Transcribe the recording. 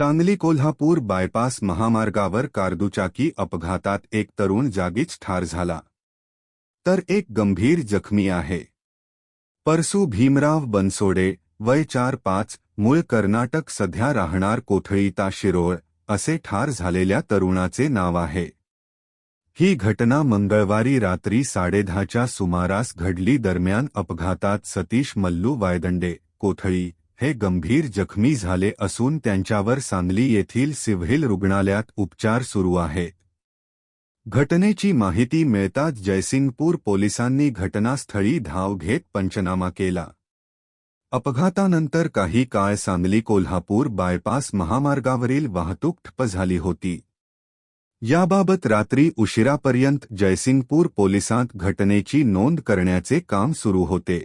Sangli Kolhapur bypass महामार्गावर कारदुचाकी अपघातात एक तरुण जागीच ठार झाला. तर एक गंभीर जखमी आहे. परसू भीमराव बनसोडे वय चार पाच मूळ कर्नाटक सध्या राहणार कोथळीता शिरोळ असे ठार झालेल्या तरुणाचे नाव आहे. ही घटना मंगळवारी रात्री साडेदहाच्या सुमारास घडली दरम्यान अपघातात सतीश मल्लू वायदंडे कोथळी हे गंभीर जखमी झाले असून त्यांच्यावर सांगली येथील सिव्हिल रुग्णालयात उपचार सुरू आहेत घटनेची माहिती मिळताच जयसिंगपूर पोलिसांनी घटनास्थळी धाव घेत पंचनामा केला. अपघातानंतर काही काळ सांगली कोल्हापूर बायपास महामार्गावरील वाहतूक ठप्प झाली होती. याबाबत रात्री उशिरापर्यंत जयसिंगपूर पोलिसांत घटनेची नोंद करण्याचे काम सुरू होते.